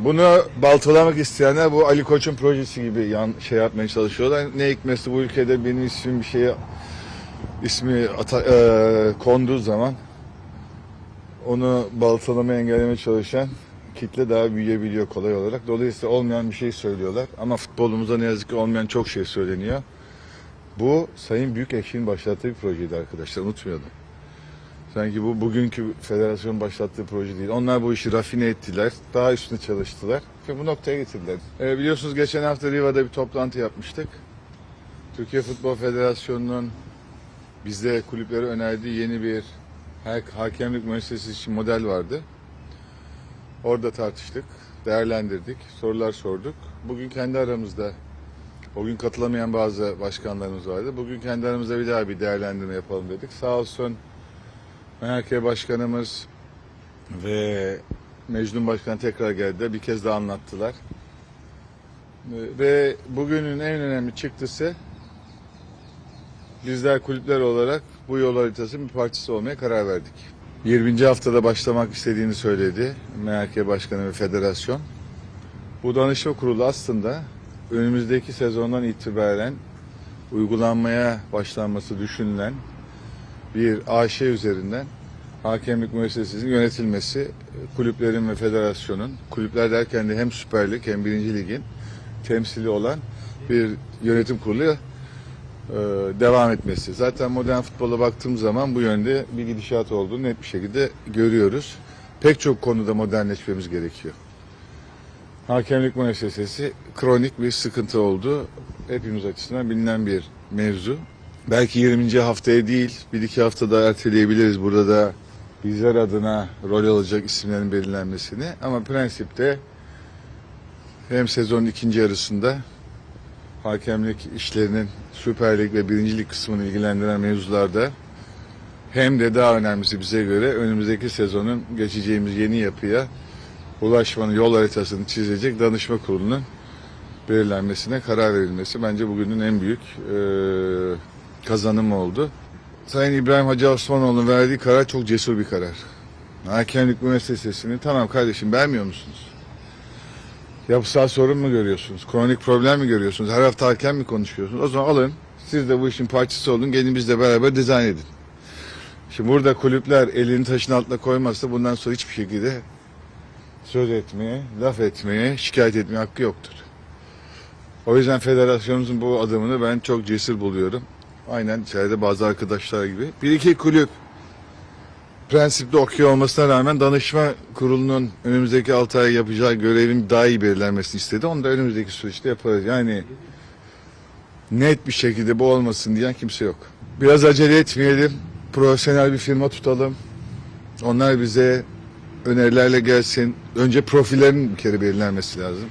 Bunu baltalamak isteyenler bu Ali Koç'un projesi gibi yan şey yapmaya çalışıyorlar. Ne hikmetse bu ülkede benim ismim bir şeye ismi ata, e, konduğu zaman onu baltalamaya engellemeye çalışan kitle daha büyüyebiliyor kolay olarak. Dolayısıyla olmayan bir şey söylüyorlar. Ama futbolumuzda ne yazık ki olmayan çok şey söyleniyor. Bu Sayın Büyükekşi'nin başlattığı bir projeydi arkadaşlar. Unutmayalım. Sanki bu bugünkü federasyon başlattığı proje değil. Onlar bu işi rafine ettiler. Daha üstüne çalıştılar. Ve bu noktaya getirdiler. Ee, biliyorsunuz geçen hafta Riva'da bir toplantı yapmıştık. Türkiye Futbol Federasyonu'nun bizde kulüplere önerdiği yeni bir ha- hakemlik müessesesi için model vardı. Orada tartıştık, değerlendirdik, sorular sorduk. Bugün kendi aramızda, o gün katılamayan bazı başkanlarımız vardı. Bugün kendi aramızda bir daha bir değerlendirme yapalım dedik. Sağ olsun MHK Başkanımız ve Mecnun Başkan tekrar geldi. Bir kez daha anlattılar. Ve bugünün en önemli çıktısı bizler kulüpler olarak bu yol haritasının bir parçası olmaya karar verdik. 20. haftada başlamak istediğini söyledi MHK Başkanı ve Federasyon. Bu danışma kurulu aslında önümüzdeki sezondan itibaren uygulanmaya başlanması düşünülen bir AŞ üzerinden hakemlik müessesesinin yönetilmesi kulüplerin ve federasyonun kulüpler derken de hem Süper Lig hem Birinci Lig'in temsili olan bir yönetim kurulu e, devam etmesi. Zaten modern futbola baktığım zaman bu yönde bir gidişat olduğunu net bir şekilde görüyoruz. Pek çok konuda modernleşmemiz gerekiyor. Hakemlik müessesesi kronik bir sıkıntı oldu. Hepimiz açısından bilinen bir mevzu. Belki 20. haftaya değil, bir iki haftada erteleyebiliriz burada da bizler adına rol alacak isimlerin belirlenmesini. Ama prensipte hem sezonun ikinci yarısında hakemlik işlerinin Süper Lig ve Birinci Lig kısmını ilgilendiren mevzularda hem de daha önemlisi bize göre önümüzdeki sezonun geçeceğimiz yeni yapıya ulaşmanın yol haritasını çizecek danışma kurulunun belirlenmesine karar verilmesi bence bugünün en büyük e, kazanımı oldu. Sayın İbrahim Hacı Osmanoğlu'nun verdiği karar çok cesur bir karar. Hakemlik müessesesini tamam kardeşim beğenmiyor musunuz? Yapısal sorun mu görüyorsunuz? Kronik problem mi görüyorsunuz? Her hafta hakem mi konuşuyorsunuz? O zaman alın. Siz de bu işin parçası olun. Gelin bizle beraber dizayn edin. Şimdi burada kulüpler elini taşın altına koymazsa bundan sonra hiçbir şekilde söz etmeye, laf etmeye, şikayet etmeye hakkı yoktur. O yüzden federasyonumuzun bu adımını ben çok cesur buluyorum. Aynen içeride bazı arkadaşlar gibi. Bir iki kulüp prensipte okey olmasına rağmen danışma kurulunun önümüzdeki 6 ay yapacağı görevin daha iyi belirlenmesini istedi. Onu da önümüzdeki süreçte yaparız. Yani net bir şekilde bu olmasın diyen kimse yok. Biraz acele etmeyelim. Profesyonel bir firma tutalım. Onlar bize önerilerle gelsin. Önce profillerin bir kere belirlenmesi lazım.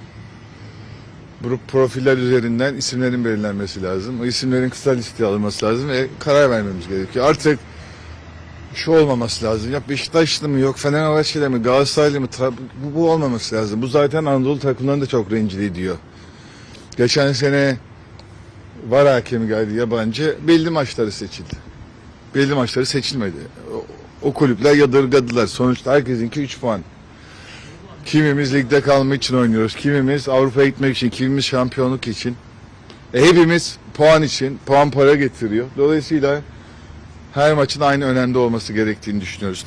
Bu profiller üzerinden isimlerin belirlenmesi lazım. O isimlerin kısa listeye alınması lazım ve karar vermemiz gerekiyor. Artık şu olmaması lazım. Ya Beşiktaşlı mı yok, Fenerbahçeli mi, Galatasaraylı mı? Bu, bu olmaması lazım. Bu zaten Anadolu takımlarını da çok rencide ediyor. Geçen sene var hakemi geldi yabancı. Belli maçları seçildi. Belli maçları seçilmedi. O, o kulüpler yadırgadılar. Sonuçta herkesinki 3 puan. Kimimiz ligde kalmak için oynuyoruz. Kimimiz Avrupa'ya gitmek için, kimimiz şampiyonluk için. E, hepimiz puan için, puan para getiriyor. Dolayısıyla her maçın aynı önemli olması gerektiğini düşünüyoruz.